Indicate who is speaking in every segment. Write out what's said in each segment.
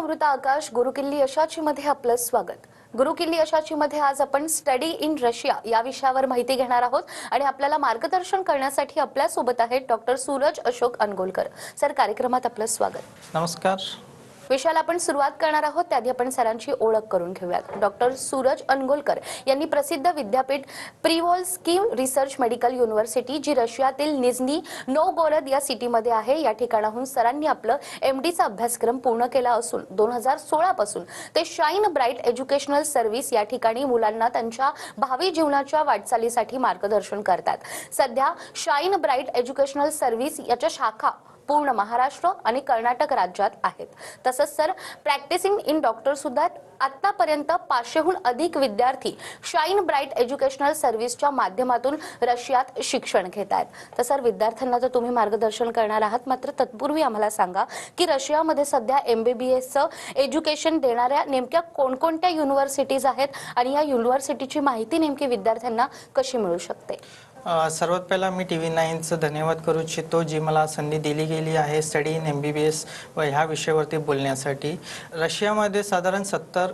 Speaker 1: अमृता आकाश गुरुकिल्ली यशाची मध्ये आपलं स्वागत. गुरुकिल्ली यशाची मध्ये आज आपण स्टडी इन रशिया या विषयावर माहिती घेणार आहोत आणि आपल्याला मार्गदर्शन करण्यासाठी आपल्यासोबत आहेत डॉक्टर सूरज अशोक अनगोलकर सर कार्यक्रमात आपलं स्वागत.
Speaker 2: नमस्कार.
Speaker 1: विषयाला आपण सुरुवात करणार आहोत त्याआधी आपण सरांची ओळख करून घेऊयात. डॉक्टर सूरज अनगोलकर यांनी प्रसिद्ध विद्यापीठ प्रिवोल्स्की रिसर्च मेडिकल युनिव्हर्सिटी जी रशियातील निझनी नोगोरद या सिटीमध्ये आहे या ठिकाणाहून सरांनी आपलं एम डीचा अभ्यासक्रम पूर्ण केला असून दोन हजार सोळापासून ते शाईन ब्राईट एज्युकेशनल सर्व्हिस या ठिकाणी मुलांना त्यांच्या भावी जीवनाच्या वाटचालीसाठी मार्गदर्शन करतात. सध्या शाईन ब्राईट एज्युकेशनल सर्व्हिस याच्या शाखा पूर्ण महाराष्ट्र आणि कर्नाटक राज्यात आहेत. तसंच सर प्रॅक्टिसिंग इन डॉक्टर सुद्धा आतापर्यंत पाचशेहून अधिक विद्यार्थी शाईन ब्राईट एज्युकेशनल सर्व्हिसच्या माध्यमातून रशियात शिक्षण घेत आहेत. तर सर विद्यार्थ्यांना तर तुम्ही मार्गदर्शन करणार आहात मात्र तत्पूर्वी आम्हाला सांगा की रशियामध्ये सध्या एम बी बी एसचं एज्युकेशन देणाऱ्या नेमक्या कोणकोणत्या युनिव्हर्सिटीज आहेत आणि या युनिव्हर्सिटीची माहिती नेमकी विद्यार्थ्यांना कशी मिळू शकते?
Speaker 2: अ, सर्वात पहिला मी टी व्ही नाईनचं धन्यवाद करू इच्छितो जी मला संधी दिली गेली आहे study in M B B S व ह्या विषयावरती बोलण्यासाठी. रशियामध्ये साधारण सत्तर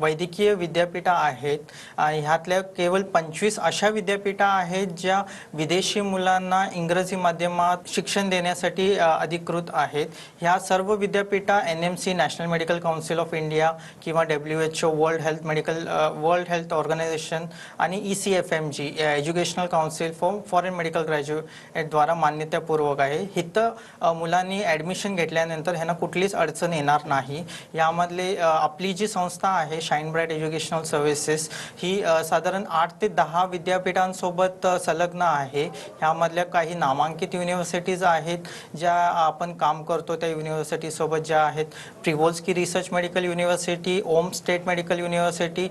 Speaker 2: वैद्यकीय विद्यापीठं आहेत आणि ह्यातल्या केवळ पंचवीस अशा विद्यापीठं आहेत ज्या विदेशी मुलांना इंग्रजी माध्यमात शिक्षण देण्यासाठी अ, अधिकृत आहेत. ह्या सर्व विद्यापीठा N M C national medical council of India किंवा W H O world health medical world health organization आणि E C F M G educational council for foreign medical ग्रॅज्युएटद्वारा मान्यतापूर्वक आहे. इथं मुलांनी ॲडमिशन घेतल्यानंतर ह्यांना कुठलीच अडचण येणार नाही. यामधले आपली जी संस्था आहे शाईन ब्राईट एज्युकेशनल सर्व्हिसेस ही साधारण आठ ते दहा विद्यापीठांसोबत संलग्न आहे. ह्यामधल्या काही नामांकित युनिव्हर्सिटीज आहेत ज्या आपण काम करतो त्या युनिव्हर्सिटीसोबत ज्या आहेत. प्रिवोल्स्की रिसर्च मेडिकल युनिव्हर्सिटी ओम state medical university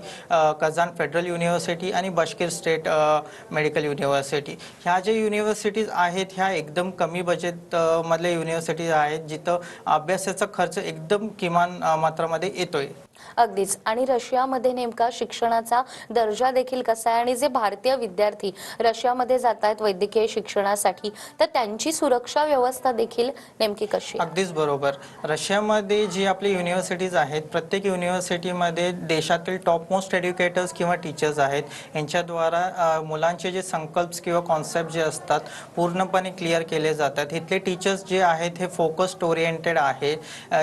Speaker 2: Kazan federal university आणि बशकीर स्टेट मेडिकल युनिव्हर्सिटी ह्या ज्या युनिव्हर्सिटीज आहेत ह्या एकदम कमी बजेट मधल्या युनिव्हर्सिटीज आहेत जिथं अभ्यासाचा खर्च एकदम किमान मात्रामध्ये येतोय.
Speaker 1: अगदीच. आणि रशियामध्ये नेमका शिक्षणाचा दर्जा देखील कसा आहे आणि जे भारतीय विद्यार्थी रशियामध्ये जात आहेत वैद्यकीय शिक्षणासाठी तर त्यांची सुरक्षा व्यवस्था देखील नेमकी कशी
Speaker 2: अगदीच बरोबर. रशियामध्ये जी आपली युनिव्हर्सिटीज आहेत प्रत्येक युनिव्हर्सिटीमध्ये देशातील टॉप मोस्ट एज्युकेटर्स किंवा टीचर्स आहेत. यांच्याद्वारा मुलांचे जे संकल्प किंवा कॉन्सेप्ट जे असतात पूर्णपणे क्लिअर केले जातात. इथले टीचर्स जे आहेत हे फोकस्ड ओरिएंटेड आहे.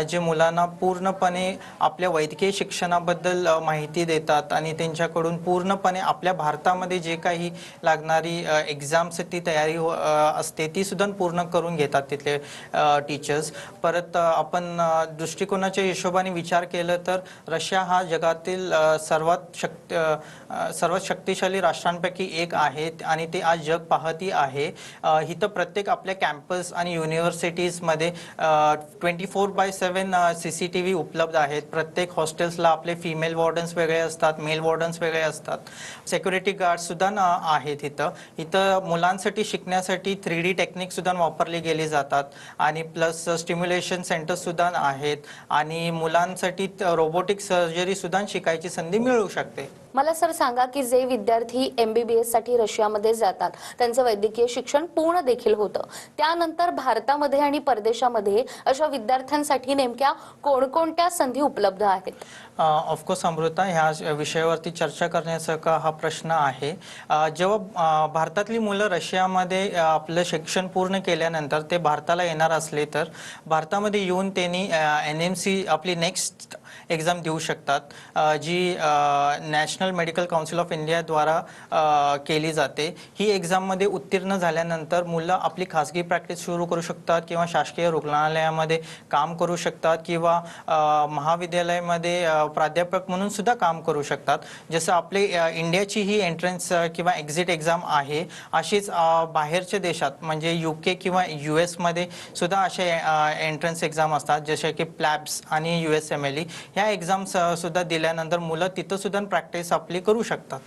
Speaker 2: जे मुलांना पूर्णपणे आपल्या वैद्यकीय शिक्षणाबद्दल माहिती देतात आणि त्यांच्याकडून पूर्णपणे आपल्या भारतामध्ये जे काही लागणारी एक्झामसाठी तयारी हो- असते ती सुद्धा पूर्ण करून घेतात तिथले टीचर्स परत आपण दृष्टिकोनाच्या हिशोबाने विचार केलं तर रशिया हा जगातील सर्वात शक्ती सर्वात शक्तिशाली राष्ट्रांपैकी एक आहे आणि ते आज जग पाहती आहे. इथं प्रत्येक आपल्या कॅम्पस आणि युनिव्हर्सिटीजमध्ये twenty four by seven C C T V उपलब्ध आहेत. प्रत्येक हॉस्टेल्सला आपले फिमेल वॉर्डन्स वेगळे असतात मेल वॉर्डन्स वेगळे असतात. सेक्युरिटी गार्ड सुद्धा आहेत इथं. इथं मुलांसाठी शिकण्यासाठी थ्री डी टेक्निक सुद्धा वापरली गेली जातात. आणि प्लस स्टिम्युलेशन सेंटर्स सुद्धा आहेत. आणि मुलांसाठी रोबोटिक सर्जरी सुद्धा शिकायची संधी मिळू शकते.
Speaker 1: मला सर सांगा की जे विद्यार्थी एम बी बी साठी रशियामध्ये जातात त्यांचं वैद्यकीय शिक्षण पूर्ण देखील होतं. त्यानंतर भारतामध्ये आणि परदेशामध्ये अशा विद्यार्थ्यांसाठी नेमक्या कोणकोणत्या संधी उपलब्ध आहेत?
Speaker 2: ऑफकोर्स अमृता ह्या विषयावरती चर्चा करण्यासारखा हा प्रश्न आहे. जेव्हा भारतातली मुलं रशियामध्ये आपलं शिक्षण पूर्ण केल्यानंतर ते भारताला येणार असले तर भारतामध्ये येऊन त्यांनी एन एम सी आपली नेक्स्ट एक्झाम देऊ शकतात. जी नॅशनल मेडिकल काउन्सिल ऑफ इंडियाद्वारा केली जाते. ही एक्झाममध्ये उत्तीर्ण झाल्यानंतर मुलं आपली खाजगी प्रॅक्टिस सुरू करू शकतात किंवा शासकीय रुग्णालयामध्ये काम करू शकतात किंवा महाविद्यालयामध्ये प्राध्यापक म्हणून सुद्धा काम करू शकतात. जसं आपले इंडियाची ही एंट्रन्स किंवा एक्झिट एक्झाम आहे अशीच बाहेरच्या देशात म्हणजे यू के किंवा यू एसमध्ये सुद्धा असे एंट्रन्स एक्झाम असतात. जसे की प्लॅब्स आणि U S M L E ह्या एक्झाम्स सुद्धा दिल्यानंतर मुलं तिथं सुद्धा प्रॅक्टिस आपली करू शकतात.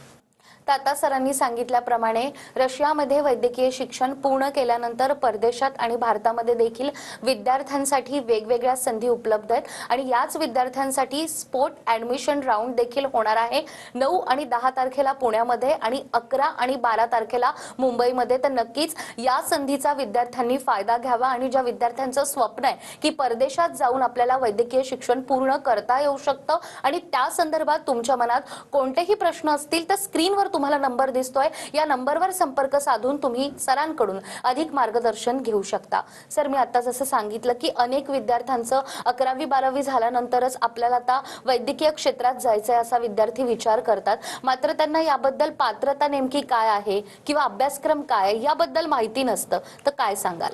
Speaker 1: तर आता सरांनी सांगितल्याप्रमाणे रशियामध्ये वैद्यकीय शिक्षण पूर्ण केल्यानंतर परदेशात आणि भारतामध्ये देखील विद्यार्थ्यांसाठी वेगवेगळ्या संधी उपलब्ध आहेत. आणि याच विद्यार्थ्यांसाठी स्पोर्ट ऍडमिशन राऊंड देखील होणार आहे. नऊ आणि दहा तारखेला पुण्यामध्ये आणि अकरा आणि बारा तारखेला मुंबईमध्ये. तर नक्कीच या संधीचा विद्यार्थ्यांनी फायदा घ्यावा आणि ज्या विद्यार्थ्यांचं स्वप्न आहे की परदेशात जाऊन आपल्याला वैद्यकीय शिक्षण पूर्ण करता येऊ शकतं. आणि त्या संदर्भात तुमच्या मनात कोणतेही प्रश्न असतील तर स्क्रीनवर तुम्हाला नंबर दिसतोय. या नंबरवर संपर्क साधून तुम्ही सरांकडून अधिक मार्गदर्शन घेऊ शकता. सर मी आता जसं सांगितलं की अनेक विद्यार्थ्यांचं अकरावी बारावी झाल्यानंतरच आपल्याला आता वैद्यकीय क्षेत्रात जायचंय असा विद्यार्थी विचार करतात. मात्र त्यांना याबद्दल पात्रता नेमकी काय आहे किंवा अभ्यासक्रम काय याबद्दल माहिती नसतं. तर काय सांगाल?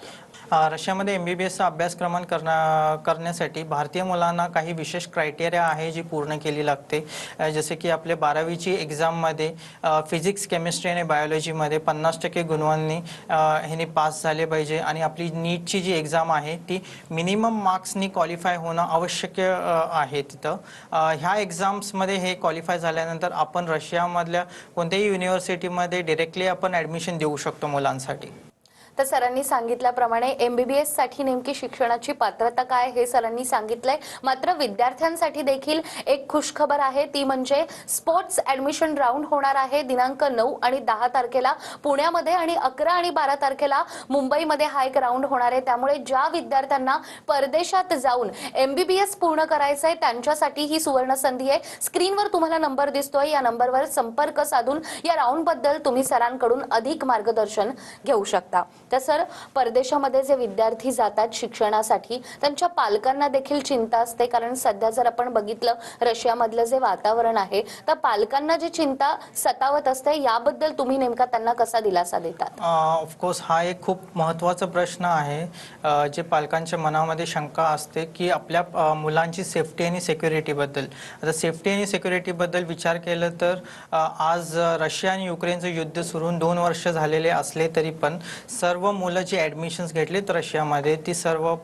Speaker 2: रशियामध्ये एम बी बी एसचा अभ्यासक्रमण करण्या करण्यासाठी भारतीय मुलांना काही विशेष क्रायटेरिया आहे जी पूर्ण केली लागते. जसे की आपले बारावीची एक्झाममध्ये फिजिक्स केमिस्ट्री आणि बायोलॉजीमध्ये पन्नास टक्के गुणवांनी ह्याने पास झाले पाहिजे आणि आपली नीटची जी एक्झाम आहे ती मिनिमम मार्क्सनी क्वालिफाय होणं आवश्यक आहे तिथं. ह्या एक्झाम्समध्ये हे क्वालिफाय झाल्यानंतर आपण रशियामधल्या कोणत्याही युनिव्हर्सिटीमध्ये डिरेक्टली आपण ॲडमिशन देऊ शकतो मुलांसाठी.
Speaker 1: तर सरांनी सांगितल्याप्रमाणे एमबीबीएससाठी नेमकी शिक्षणाची पात्रता काय हे सरांनी सांगितलंय. मात्र विद्यार्थ्यांसाठी देखील एक खुशखबर आहे. ती म्हणजे स्पोर्ट्स ऍडमिशन राऊंड होणार आहे दिनांक नऊ आणि दहा तारखेला पुण्यामध्ये आणि अकरा आणि बारा तारखेला मुंबईमध्ये हा एक राऊंड होणार आहे. त्यामुळे ज्या विद्यार्थ्यांना परदेशात जाऊन एमबीबीएस पूर्ण करायचंय त्यांच्यासाठी ही सुवर्ण संधी आहे. स्क्रीनवर तुम्हाला नंबर दिसतोय. या नंबरवर संपर्क साधून या राऊंडबद्दल तुम्ही सरांकडून अधिक मार्गदर्शन घेऊ शकता. तर सर परदेशामध्ये जे विद्यार्थी जातात शिक्षणासाठी त्यांच्या पालकांना देखील चिंता असते. कारण सध्या जर आपण बघितलं रशियामधलं जे वातावरण आहे तर पालकांना जी चिंता सतावत असते याबद्दल तुम्ही नेमका त्यांना कसा दिलासा देतात?
Speaker 2: ऑफकोर्स हा एक खूप महत्त्वाचा प्रश्न आहे. जे पालकांच्या मनामध्ये शंका असते की आपल्या मुलांची सेफ्टी आणि सेक्युरिटीबद्दल आता सेफ्टी आणि सेक्युरिटीबद्दल विचार केलं तर आज रशिया आणि युक्रेनचं युद्ध सुरून दोन वर्ष झालेले असले तरी पण सर्व सर्व मुलं जी ॲडमिशन्स घेतलीत रशियामध्ये ती सर्व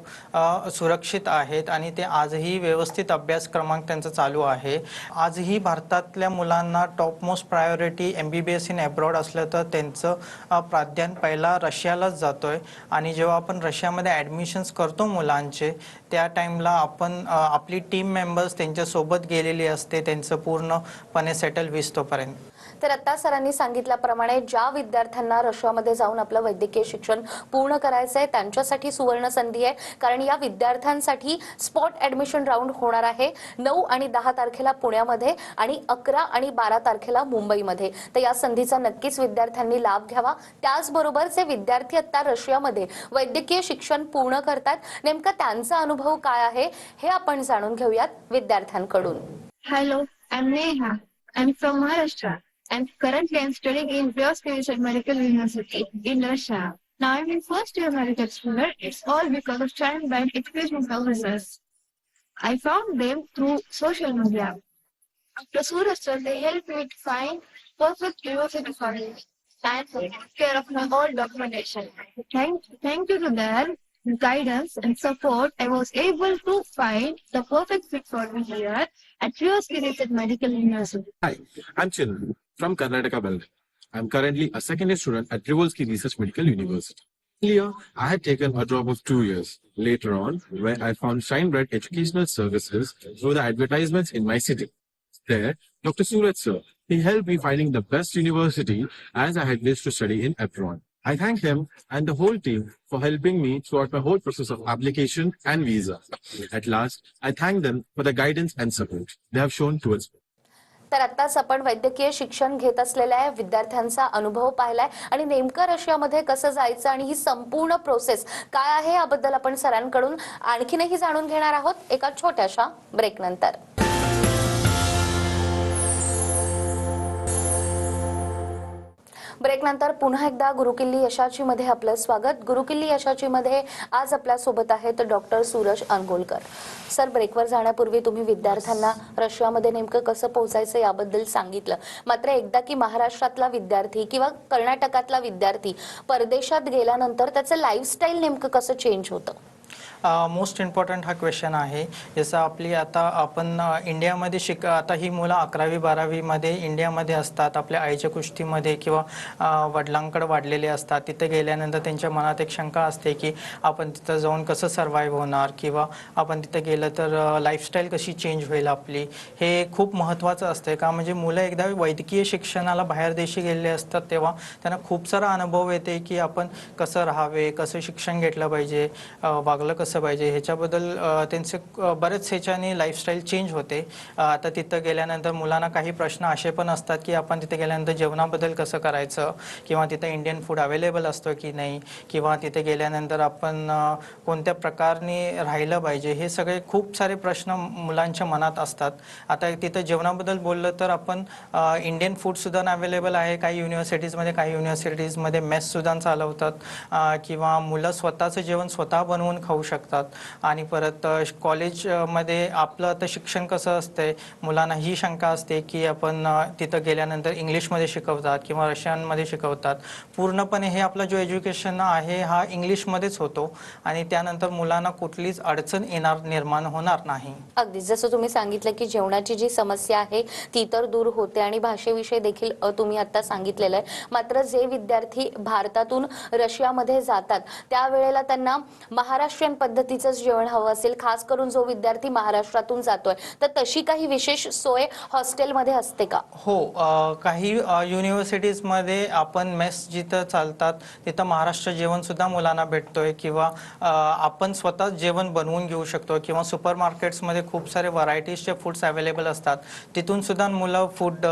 Speaker 2: सुरक्षित आहेत आणि ते आजही व्यवस्थित अभ्यासक्रमांक त्यांचा चालू आहे. आजही भारतातल्या मुलांना top most priority M B B S in abroad असलं तर त्यांचं अ, प्राधान्य पहिला रशियालाच जातो आहे आणि जेव्हा आपण रशियामध्ये ॲडमिशन्स करतो मुलांचे त्या टाईमला आपण आपली टीम मेंबर्स त्यांच्यासोबत गेलेली असते त्यांचं पूर्णपणे सेटल विसतोपर्यंत
Speaker 1: तर आता सरांनी सांगितल्याप्रमाणे ज्या विद्यार्थ्यांना रशियामध्ये जाऊन आपलं वैद्यकीय शिक्षण पूर्ण करायचं आहे त्यांच्यासाठी सुवर्ण संधी आहे. कारण या विद्यार्थ्यांसाठी स्पॉट ऍडमिशन राऊंड होणार आहे नऊ आणि दहा तारखेला पुण्यामध्ये आणि अकरा आणि बारा तारखेला मुंबईमध्ये. तर या संधीचा नक्कीच विद्यार्थ्यांनी लाभ घ्यावा. त्याचबरोबर जे विद्यार्थी आता रशियामध्ये वैद्यकीय शिक्षण पूर्ण करतात नेमका त्यांचा अनुभव काय आहे हे आपण जाणून घेऊयात विद्यार्थ्यांकडून.
Speaker 3: Hello I am Neha I am from Maharashtra and currently I'm studying in Vyas Medical University in Russia. Now I'm in first year medical student. It's all because of child bank education services. I found them through social media. After Suraj they helped me to find perfect university for me and take care of my whole documentation. Thank, thank you to their guidance and support, I was able to find the perfect fit for me here at Trios Related Medical University.
Speaker 4: Hi, I'm Chinnan from Karnataka Belgaum. I'm currently a second year student at Trivolsky Research Medical University. Earlier, I had taken a drop of two years. Later on, where I found Shine Bright Educational Services through the advertisements in my city. There, Dr. Suraj sir, he helped me finding the best university as I had wished to study in abroad. I thank him and the whole team for helping me throughout my whole process of application and visa. At last, I thank them for the guidance and support they have shown towards me.
Speaker 1: तर आत्ताच आपण वैद्यकीय शिक्षण घेत असलेल्या विद्यार्थ्यांचा अनुभव पाहिलाय. आणि नेमकं रशियामध्ये कसं जायचं आणि ही संपूर्ण प्रोसेस काय आहे याबद्दल आपण सरांकडून आणखीनही जाणून घेणार आहोत एका छोट्याशा ब्रेक ब्रेकनंतर पुन्हा एकदा गुरुकिल्ली यशाची मध्ये आपलं स्वागत. गुरुकिल्ली यशाची मध्ये आज आपल्यासोबत आहेत डॉक्टर सूरज अनगोलकर सर ब्रेकवर जाण्यापूर्वी तुम्ही विद्यार्थ्यांना रशियामध्ये नेमकं कसं पोहोचायचं याबद्दल सांगितलं. मात्र एकदा की महाराष्ट्रातला विद्यार्थी किंवा कर्नाटकातला विद्यार्थी परदेशात गेल्यानंतर त्याचं लाईफस्टाईल नेमकं कसं चेंज होतं?
Speaker 2: मोस्ट इम्पॉर्टंट हा क्वेश्चन आहे. जसं आपली आता आपण इंडियामध्ये शिक आता ही मुलं अकरावी बारावीमध्ये इंडियामध्ये असतात. आपल्या आईच्या कुस्तीमध्ये किंवा वडिलांकडे वाढलेले असतात. तिथे गेल्यानंतर त्यांच्या मनात एक शंका असते की आपण तिथं जाऊन कसं सर्वाईव्ह होणार? किंवा आपण तिथं गेलं तर लाईफस्टाईल कशी चेंज होईल आपली? हे खूप महत्त्वाचं असते का म्हणजे मुलं एकदा वैद्यकीय शिक्षणाला बाहेर देशी गेलेले असतात तेव्हा त्यांना खूप सारा अनुभव येते की आपण कसं राहावे कसं शिक्षण घेतलं पाहिजे वागलं कसं पाहिजे. ह्याच्याबद्दल त्यांचे बरेच ह्याच्याने लाईफस्टाईल चेंज होते. आता तिथं गेल्यानंतर मुलांना काही प्रश्न असे पण असतात की आपण तिथे गेल्यानंतर जेवणाबद्दल कसं करायचं? किंवा तिथं इंडियन फूड अवेलेबल असतं की नाही? किंवा तिथे गेल्यानंतर आपण कोणत्या प्रकारने राहिलं पाहिजे? हे सगळे खूप सारे प्रश्न मुलांच्या मनात असतात. आता तिथं जेवणाबद्दल बोललं तर आपण इंडियन फूडसुद्धा अवेलेबल आहे. काही युनिव्हर्सिटीजमध्ये काही युनिव्हर्सिटीजमध्ये मेससुद्धा चालवतात. किंवा मुलं स्वतःचं जेवण स्वतः बनवून खाऊ शकतात. आणि परत कॉलेजमध्ये आपलं आता शिक्षण कसं असतंय? मुलांना ही शंका असते की आपण तिथं गेल्यानंतर इंग्लिशमध्ये शिकवतात किंवा रशियनमध्ये शिकवतात. पूर्णपणे हे आपलं जो एज्युकेशन आहे हा इंग्लिशमध्येच होतो. आणि त्यानंतर मुलांना कुठलीच अडचण येणार निर्माण होणार नाही.
Speaker 1: अगदी जसं तुम्ही सांगितलं की जेवणाची जी समस्या आहे ती तर दूर होते आणि भाषेविषयी देखील तुम्ही आता सांगितलेलं आहे. मात्र जे विद्यार्थी भारतातून रशियामध्ये जातात त्यावेळेला त्यांना महाराष्ट्रीयन पद्धतीचंच जेवण हवं असेल खास करून जो विद्यार्थी महाराष्ट्रातून जातोय तर तशी काही विशेष सोय हॉस्टेलमध्ये असते का?
Speaker 2: हो अ, काही युनिव्हर्सिटीजमध्ये आपण मेस जिथं चालतात तिथं महाराष्ट्र जेवणसुद्धा मुलांना भेटतोय किंवा अ, आपण स्वतः जेवण बनवून घेऊ शकतो किंवा सुपर मार्केट्समध्ये खूप सारे व्हरायटीजचे फूड्स अवेलेबल असतात तिथून सुद्धा मुलं फूड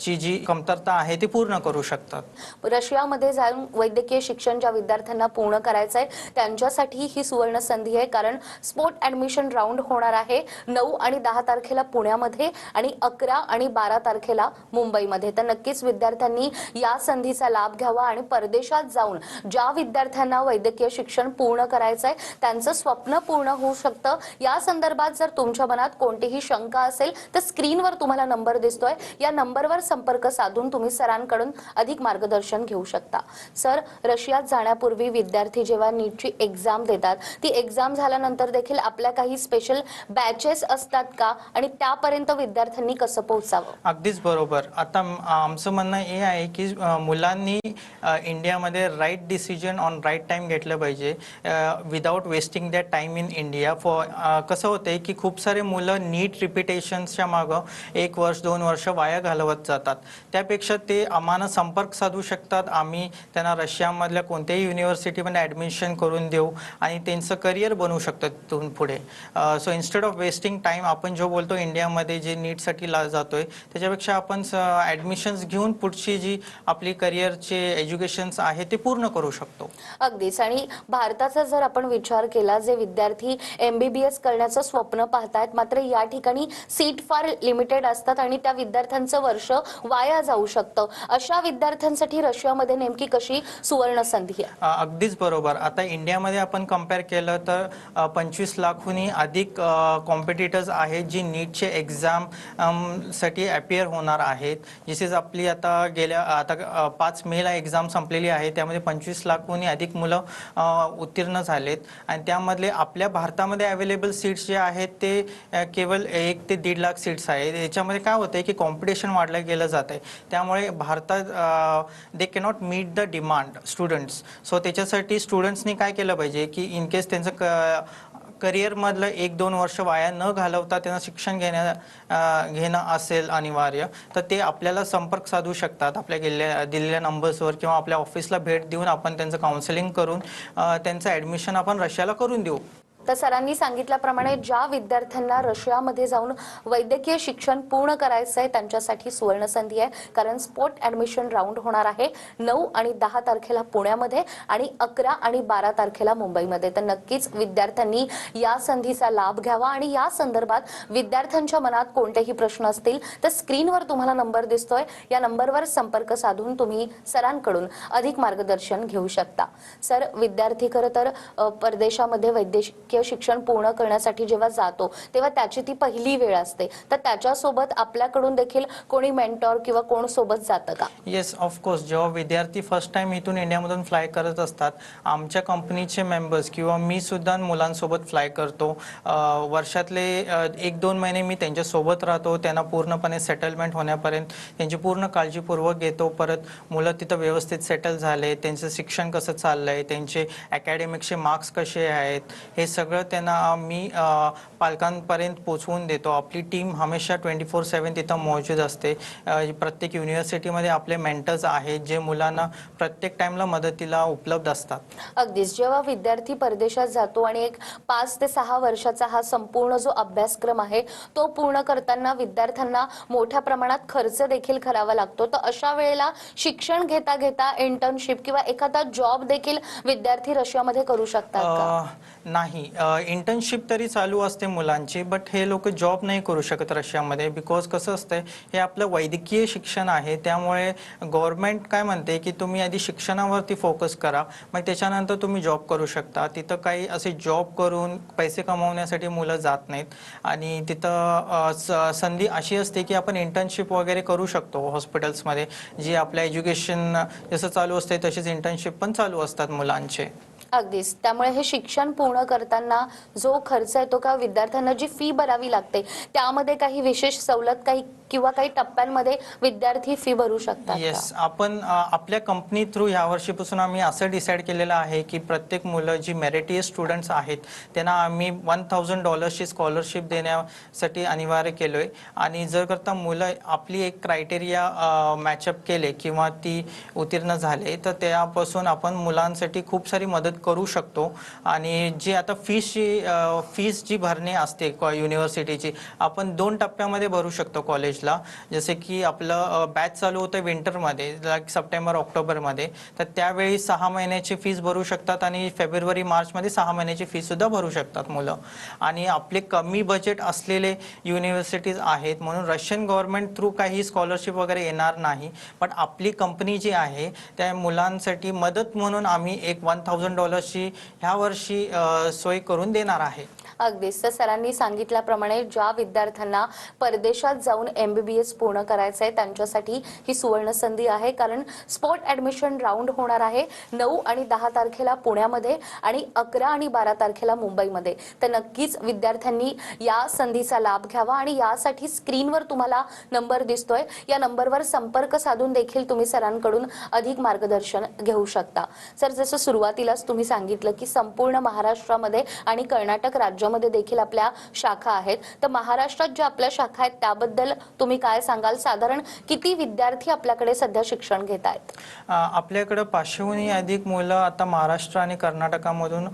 Speaker 2: ची जी कमतरता आहे ती पूर्ण करू शकतात.
Speaker 1: रशियामध्ये जाऊन वैद्यकीय शिक्षण ज्या विद्यार्थ्यांना पूर्ण करायचं आहे त्यांच्यासाठी ही सुवर्ण संधी आहे कारण स्पोर्ट ऍडमिशन राऊंड होणार आहे नऊ आणि दहा तारखेला पुण्यामध्ये आणि अकरा आणि बारा तारखेला मुंबईमध्ये. तर नक्कीच विद्यार्थ्यांनी या संधीचा लाभ घ्यावा आणि परदेशात जाऊन ज्या विद्यार्थ्यांना वैद्यकीय शिक्षण पूर्ण करायचं आहे त्यांचं स्वप्न पूर्ण होऊ शकतं. या संदर्भात जर तुमच्या मनात कोणतीही शंका असेल तर स्क्रीनवर तुम्हाला नंबर दिसतोय. या नंबरवर संपर्क साधून तुम्ही सरांकडून अधिक मार्गदर्शन घेऊ शकता. सर रशियात जाण्यापूर्वी विद्यार्थी जेव्हा नीटची एक्झाम देतात ती एक्झाम झाल्यानंतर देखील आपल्या काही स्पेशल बॅचेस असतात का? आणि त्यापर्यंत विद्यार्थ्यांनी कसं पोहोचावं?
Speaker 2: अगदीच बरोबर. आता आमचं म्हणणं हे आहे की मुलांनी इंडियामध्ये right decision on right time घेतलं पाहिजे. Without wasting that time in India for कसं होतंय की खूप सारे मुलं नीट रिपिटेशन्सच्या मागं एक वर्ष दोन वर्ष वाया घालवत जातात. त्यापेक्षा ते आम्हाला संपर्क साधू शकतात. आम्ही त्यांना रशियामधल्या कोणत्याही युनिव्हर्सिटीमध्ये ॲडमिशन करून देऊ आणि त्यांचं करिअर बनवू शकतो तिथून पुढे. So instead of wasting time आपण जो बोलतो इंडियामध्ये जे नीटसाठी ला जातोय त्याच्यापेक्षा आपण ॲडमिशन्स घेऊन पुढची जी आपली करिअरचे एज्युकेशन्स आहे ते पूर्ण करू शकतो.
Speaker 1: अगदीच. आणि भारताचा जर आपण विचार केला जे विद्यार्थी एमबीबीएस करण्याचं स्वप्न पाहतायत मात्र या ठिकाणी सीट फार लिमिटेड असतात आणि त्या विद्यार्थ्यांचं वर्ष वाया जाऊ शकतं. अशा विद्यार्थ्यांसाठी रशियामध्ये नेमकी कशी सुवर्ण संधी आहे
Speaker 2: अगदीच बरोबर. आता इंडियामध्ये आपण कंपेअर केलं तर पंचवीस लाखहूनही अधिक कॉम्पिटिटर्स आहेत जी नीटचे एक्झामसाठी अपियर होणार आहेत. जिसेच आपली आता गेल्या आता पाच मेला एक्झाम संपलेली आहे. त्यामध्ये पंचवीस लाखहूनही अधिक मुलं उत्तीर्ण झालेत. आणि त्यामधले आपल्या भारतामध्ये अवेलेबल सीट्स जे आहेत ते केवळ एक ते दीड लाख सीट्स आहेत. याच्यामध्ये काय होतं की कॉम्पिटिशन वाढलं गेलं जात आहे त्यामुळे भारतात they cannot meet the demand students so त्याच्यासाठी स्टुडंट्सनी काय केलं पाहिजे की इन केस त्यांचं क करिअरमधलं एक दोन वर्ष वाया न घालवता त्यांना शिक्षण घेण्या घेणं असेल अनिवार्य तर ते आपल्याला संपर्क साधू शकतात. आपल्या गेल्या दिलेल्या नंबर्सवर किंवा आपल्या ऑफिसला भेट देऊन आपण त्यांचं काउन्सिलिंग करून त्यांचं ॲडमिशन आपण रशियाला करून देऊ.
Speaker 1: तर सरांनी सांगितल्याप्रमाणे ज्या विद्यार्थ्यांना रशियामध्ये जाऊन वैद्यकीय शिक्षण पूर्ण करायचं आहे त्यांच्यासाठी सुवर्ण संधी आहे. कारण स्पोर्ट ॲडमिशन राऊंड होणार आहे नऊ आणि दहा तारखेला पुण्यामध्ये आणि अकरा आणि बारा तारखेला मुंबईमध्ये. तर नक्कीच विद्यार्थ्यांनी या संधीचा लाभ घ्यावा आणि या संदर्भात विद्यार्थ्यांच्या मनात कोणतेही प्रश्न असतील तर स्क्रीनवर तुम्हाला नंबर दिसतोय. या नंबरवर संपर्क साधून तुम्ही सरांकडून अधिक मार्गदर्शन घेऊ शकता. सर विद्यार्थी खरं तर परदेशामध्ये वैद्यकीय वैद्यकीय शिक्षण पूर्ण करण्यासाठी जेव्हा जातो तेव्हा त्याची ती पहिली वेळ असते. तर त्याच्यासोबत आपल्याकडून देखील कोणी मेंटॉर किंवा कोण सोबत जातं का?
Speaker 2: येस ऑफकोर्स जेव्हा विद्यार्थी फर्स्ट टाइम इथून इंडियामधून फ्लाय करत असतात आमच्या कंपनीचे मेंबर्स किंवा मी सुद्धा मुलांसोबत फ्लाय करतो. वर्षातले एक दोन महिने मी त्यांच्यासोबत राहतो. त्यांना पूर्णपणे सेटलमेंट होण्यापर्यंत त्यांची पूर्ण काळजीपूर्वक घेतो. परत मुलं तिथं व्यवस्थित सेटल झाले त्यांचं शिक्षण कसं चाललंय त्यांचे अकॅडमिकचे मार्क्स कसे आहेत हे सगळं त्यांना मी पालकांपर्यंत पोचवून देतो. आपली टीम हमेशा ट्वेंटी फोर सेवन तिथं मौजूद असते. प्रत्येक युनिव्हर्सिटीमध्ये आपले मेंटर्स आहेत जे मुलांना प्रत्येक टाइमला मदतीला उपलब्ध असतात.
Speaker 1: अगदीच. जेव्हा विद्यार्थी परदेशात जातो आणि एक पाच ते सहा वर्षाचा हा संपूर्ण जो अभ्यासक्रम आहे तो पूर्ण करताना विद्यार्थ्यांना मोठ्या प्रमाणात खर्च देखील करावा लागतो. तर अशा वेळेला शिक्षण घेता घेता इंटर्नशिप किंवा एखादा जॉब देखील विद्यार्थी रशियामध्ये करू शकतात
Speaker 2: नाही. इंटर्नशिप तरी चालू असते मुलांची बट हे लोक जॉब नाही करू शकत रशियामध्ये बिकॉज कसं असतंय हे आपलं वैद्यकीय शिक्षण आहे त्यामुळे गव्हर्नमेंट काय म्हणते की तुम्ही आधी शिक्षणावरती फोकस करा मग त्याच्यानंतर तुम्ही जॉब करू शकता. तिथं काही असे जॉब करून पैसे कमवण्यासाठी मुलं जात नाहीत. आणि तिथं स- संधी अशी असते की आपण इंटर्नशिप वगैरे करू शकतो हॉस्पिटल्समध्ये जी आपल्या एज्युकेशन जसं चालू असते तसेच इंटर्नशिप पण चालू असतात मुलांचे.
Speaker 1: अगदीच. त्यामुळे हे शिक्षण पूर्ण करताना जो खर्च येतो का विद्यार्थ्यांना जी फी भरावी लागते त्यामध्ये काही विशेष सवलत काही किंवा काही टप्प्यांमध्ये विद्यार्थी फी भरू शकतात
Speaker 2: येस आपण आपल्या कंपनी थ्रू ह्या वर्षीपासून आम्ही असं डिसाईड केलेलं आहे की प्रत्येक मुलं जी मेरिटियस स्टुडंट्स आहेत त्यांना आम्ही वन थाउजंड डॉलर्सची स्कॉलरशिप देण्यासाठी अनिवार्य केलो आहे आणि जर करता मुलं आपली एक क्रायटेरिया मॅचअप केले किंवा ती उत्तीर्ण झाले तर त्यापासून आपण मुलांसाठी खूप सारी मदत करू शकतो. आणि जी आता फीसची फीस जी भरणे असते युनिव्हर्सिटीची आपण दोन टप्प्यामध्ये भरू शकतो कॉलेज कॉलेजला जसे की आपलं बॅच चालू होतं विंटरमध्ये लाईक सप्टेंबर ऑक्टोबरमध्ये. तर त्यावेळी सहा महिन्याची फीस भरू शकतात आणि फेब्रुवारी मार्चमध्ये सहा महिन्याची फीस सुद्धा भरू शकतात मुलं. आणि आपले कमी बजेट असलेले युनिव्हर्सिटीज आहेत म्हणून रशियन गव्हर्नमेंट थ्रू काही स्कॉलरशिप वगैरे येणार नाही. पण आपली कंपनी जी आहे त्या मुलांसाठी मदत म्हणून आम्ही एक वन थाउजंड डॉलर्सची ह्या वर्षी सोय करून देणार आहे.
Speaker 1: अगदीच तर सरांनी सांगितल्याप्रमाणे ज्या विद्यार्थ्यांना परदेशात जाऊन एम बी बी एस पूर्ण करायचं आहे त्यांच्यासाठी ही सुवर्ण संधी आहे. कारण स्पोर्ट ॲडमिशन राऊंड होणार आहे नऊ आणि दहा तारखेला पुण्यामध्ये आणि अकरा आणि बारा तारखेला मुंबईमध्ये. तर नक्कीच विद्यार्थ्यांनी या संधीचा लाभ घ्यावा आणि यासाठी स्क्रीनवर तुम्हाला नंबर दिसतोय. या नंबरवर संपर्क साधून देखील तुम्ही सरांकडून अधिक मार्गदर्शन घेऊ शकता. सर जसं सुरुवातीलाच तुम्ही सांगितलं की संपूर्ण महाराष्ट्रामध्ये आणि कर्नाटक राज्यामध्ये देखील आपल्या शाखा आहेत. तर महाराष्ट्रात ज्या आपल्या शाखा आहेत त्याबद्दल तुम्ही काय सांगाल? साधारण किती विद्यार्थी आपल्याकडे सध्या शिक्षण घेत आहेत?
Speaker 2: आपल्याकडं पाचशेहूनही अधिक मुलं आता महाराष्ट्र आणि कर्नाटकामधून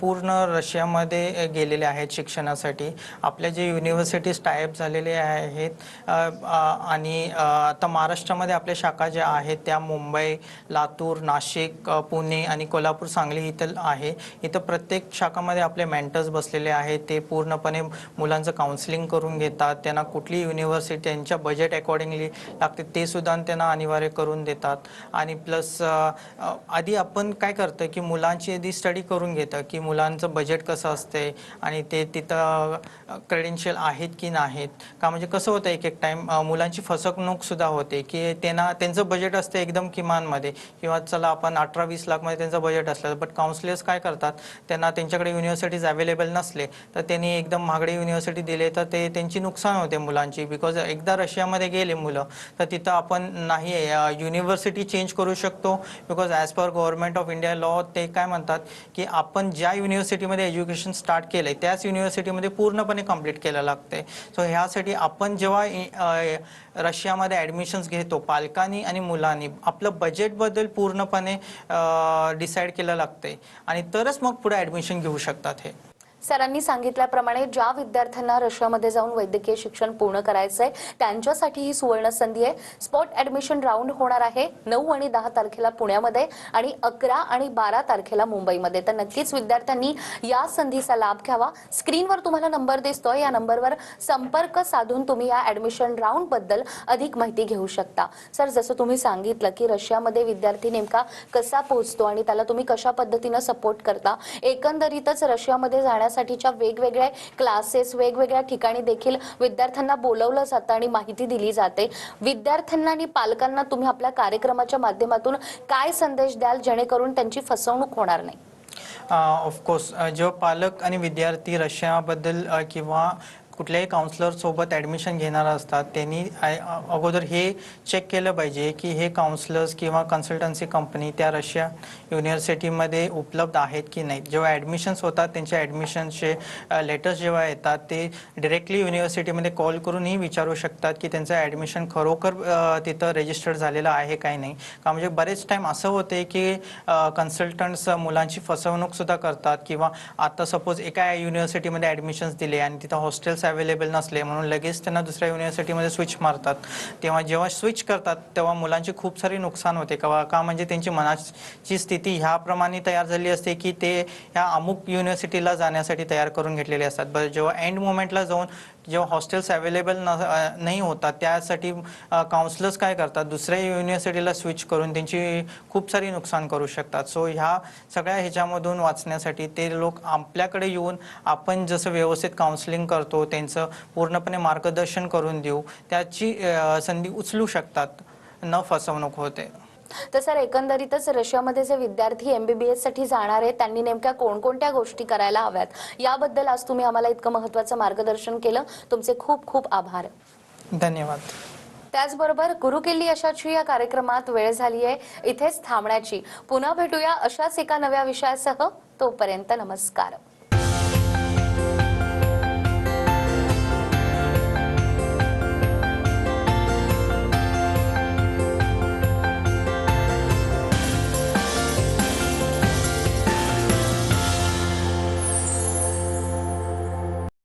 Speaker 2: पूर्ण रशियामध्ये गेलेले आहेत शिक्षणासाठी. आपल्या जे युनिव्हर्सिटीज टायप झालेले आहेत आणि आता महाराष्ट्रामध्ये आपल्या शाखा ज्या आहेत त्या मुंबई लातूर नाशिक पुणे आणि कोल्हापूर सांगली इथं आहे. इथं प्रत्येक शाखामध्ये आपले मेंटर्स बसलेले आहेत ते पूर्णपणे मुलांचं काउन्सिलिंग करून घेतात त्यांना कुठली युनिव्हर्सिटी त्यांच्या बजेट अकॉर्डिंगली लागते ते सुद्धा त्यांना अनिवार्य करून देतात. आणि प्लस आधी आपण काय करतं की मुलांची आधी स्टडी करून घेतं की मुलांचं बजेट कसं असते आणि ते तिथं क्रेडेन्शियल आहेत की नाहीत. का म्हणजे कसं होतं एक एक टाईम मुलांची फसवणूक सुद्धा होते की त्यांना त्यांचं बजेट असतं एकदम किमानमध्ये किंवा चला आपण अठरा वीस लाखमध्ये त्यांचं बजेट असलं बट काउन्सिलर्स काय करतात? त्यांना त्यांच्याकडे युनिव्हर्सिटीज अवेलेबल नसले तर त्यांनी एकदम महागडे युनिव्हर्सिटी दिले तर ते त्यांची नुकसान होते मुलांची. बिकॉज एकदा रशियामध्ये गेले मुलं तर तिथं आपण नाही युनिव्हर्सिटी चेंज करू शकतो. Because as per government of India law ते काय म्हणतात की आपण ज्या युनिव्हर्सिटीमध्ये एज्युकेशन स्टार्ट केलंय त्याच युनिव्हर्सिटीमध्ये पूर्णपणे कंप्लीट केलं लागते सो ह्यासाठी आपण जेव्हा रशियामध्ये ॲडमिशन्स घेतो पालकांनी आणि मुलांनी आपलं बजेटबद्दल पूर्णपणे डिसाईड केलं लागते आणि तरच मग पुढे ॲडमिशन घेऊ शकतात हे.
Speaker 1: सरांनी सांगितल्याप्रमाणे ज्या विद्यार्थ्यांना रशियामध्ये जाऊन वैद्यकीय शिक्षण पूर्ण करायचं आहे त्यांच्यासाठी ही सुवर्ण संधी आहे. स्पॉट ऍडमिशन राऊंड होणार आहे नऊ आणि दहा तारखेला पुण्यामध्ये आणि अकरा आणि बारा तारखेला मुंबईमध्ये. तर नक्कीच विद्यार्थ्यांनी या संधीचा लाभ घ्यावा. स्क्रीनवर तुम्हाला नंबर दिसतोय. या नंबरवर संपर्क साधून तुम्ही या ऍडमिशन राऊंडबद्दल अधिक माहिती घेऊ शकता. सर जसं तुम्ही सांगितलं की रशियामध्ये विद्यार्थी नेमका कसा पोहोचतो आणि त्याला तुम्ही कशा पद्धतीनं सपोर्ट करता. एकंदरीतच रशियामध्ये जाण्या त्यासाठीच्या वेगवेगळे क्लासेस वेगवेगळ्या ठिकाणी देखील विद्यार्थ्यांना बोलवलं जातं आणि माहिती दिली जाते. विद्यार्थ्यांना आणि पालकांना तुम्ही आपल्या कार्यक्रमाच्या माध्यमातून काय संदेश द्याल? जेणेकरून त्यांची फसवणूक होणार नाही.
Speaker 2: Uh, ऑफकोर्स uh, जेव्हा पालक आणि विद्यार्थी रशियाबद्दल uh, किंवा कुठल्याही काउन्सलर सोबत ॲडमिशन घेणार असतात त्यांनी आय- अगोदर हे चेक केलं पाहिजे की हे काउन्सलर्स किंवा कन्सल्टन्सी कंपनी त्या रशिया युनिव्हर्सिटीमध्ये उपलब्ध आहेत की नाही जेव्हा ॲडमिशन्स होतात त्यांच्या ॲडमिशन्सचे लेटर्स जेव्हा येतात ते डिरेक्टली युनिव्हर्सिटीमध्ये कॉल करूनही विचारू शकतात की त्यांचं ॲडमिशन खरोखर तिथं रजिस्टर्ड झालेलं आहे काय नाही. का म्हणजे बरेच टाईम असं होते की कन्सल्टंट्स मुलांची फसवणूकसुद्धा करतात किंवा आता सपोज एका युनिव्हर्सिटीमध्ये ॲडमिशन्स दिले आणि तिथं हॉस्टेल्स अवेलेबल नसले म्हणून लगेच त्यांना दुसऱ्या युनिव्हर्सिटीमध्ये स्विच मारतात. तेव्हा जेव्हा स्विच करतात तेव्हा मुलांची खूप सारी नुकसान होते. का का म्हणजे त्यांची मनाची स्थिती ह्याप्रमाणे तयार झाली असते की ते ह्या अमुक युनिव्हर्सिटीला जाण्यासाठी तयार करून घेतलेले असतात. बरं जेव्हा एंड मोमेंटला जाऊन जेव्हा हॉस्टेल्स अवेलेबल न नाही होतात त्यासाठी काउन्सलर्स काय करतात? दुसऱ्या युनिव्हर्सिटीला स्विच करून त्यांची खूप सारी नुकसान करू शकतात. सो ह्या सगळ्या ह्याच्यामधून वाचण्यासाठी ते लोक आपल्याकडे येऊन आपण जसं व्यवस्थित काउन्सिलिंग करतो त्यांचं पूर्णपणे मार्गदर्शन करून देऊ त्याची संधी उचलू शकतात. न फसवणूक होते.
Speaker 1: तर सर एकंदरीतच रशियामध्ये जे विद्यार्थी एमबीबीएससाठी जाणार आहेत त्यांनी नेमक्या कोणकोणत्या गोष्टी करायला हव्यात? याबद्दल आज तुम्ही आम्हाला इतकं महत्वाचं मार्गदर्शन केलं. तुमचे खूप खूप आभार.
Speaker 2: धन्यवाद.
Speaker 1: त्याचबरोबर गुरुकिल्ली अशाची या कार्यक्रमात वेळ झाली आहे. इथेच थांबण्याची. पुन्हा भेटूया अशाच एका नव्या विषयासह. तोपर्यंत नमस्कार.